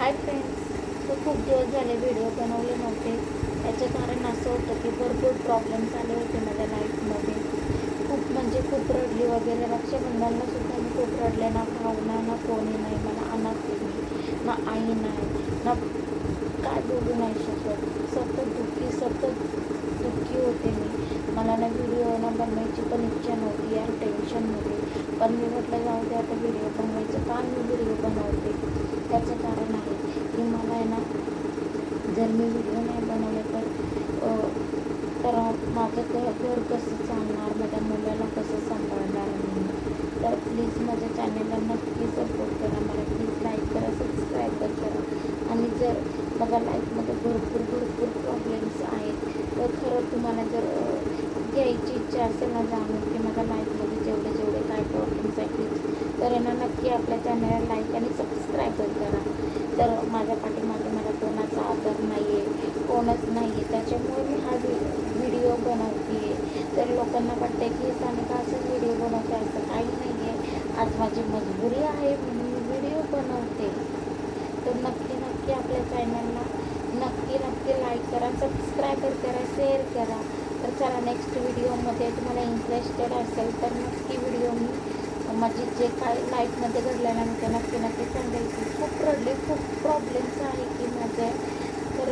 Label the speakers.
Speaker 1: Hi friends तर खूप दिवस झाले व्हिडिओ बनवले नव्हते. याचं कारण असं होतं की भरपूर प्रॉब्लेम्स आले होते माझ्या लाईफमध्ये खूप म्हणजे खूप रडली वगैरे. रक्षाबंधनला सुद्धा मी खूप रडले. ना भावना ना कोणी नाही. मला अनाथ नाही. ना आई नाही. ना काय बोलू नाही शकत. सतत दुःखी सतत दुःखी होते मी. मला ना व्हिडिओ ना बनवायची पण इच्छा नव्हती यार टेन्शनमध्ये पण मी म्हटलं जाऊ दे आता व्हिडिओ बनवायचं. का मी व्हिडिओ बनवते? त्याचं कारण आहे की मला आहे ना जर मी व्हिडिओ नाही बनवले तर तर माझं घर घर कसं चालणार? माझ्या मुलाला कसं सांभाळणार मी? तर प्लीज माझ्या चॅनलला नक्की सपोर्ट करा. मला प्लीज लाईक करा सबस्क्राईब करा. आणि जर माझ्या लाईफमध्ये भरपूर भरपूर प्रॉब्लेम्स आहेत. तर खरं तुम्हाला जर घ्यायची इच्छा असेल ना जाणून की माझ्या लाईफमध्ये जेवढे जेवढे काय प्रॉब्लेम्स आहेत प्लीज तर यांना नक्की आपल्या चॅनलला लाईक आणि सबस्क्राईब करा. तर माझ्या पाठीमागे कोणाचा आदर नाही आहे कोणच नाही आहे त्याच्यामुळे मी हा व्हिडिओ बनवते तर लोकांना वाटते की सानिका असं व्हिडिओ बनवते असं काही नाही आहे आज माझी मजबुरी आहे म्हणून मी व्हिडिओ बनवते. तर नक्की नक्की आपल्या चॅनलला नक्की नक्की लाईक करा सबस्क्राईबर करा शेअर करा. तर चला नेक्स्ट व्हिडिओमध्ये तुम्हाला इंटरेस्टेड असेल तर नक्की व्हिडिओ मी माझी जे काय लाईफमध्ये घडलेलं आहे नक्की नक्की सांगायची खूप रडले खूप प्रॉब्लेम्स आहे की माझे तर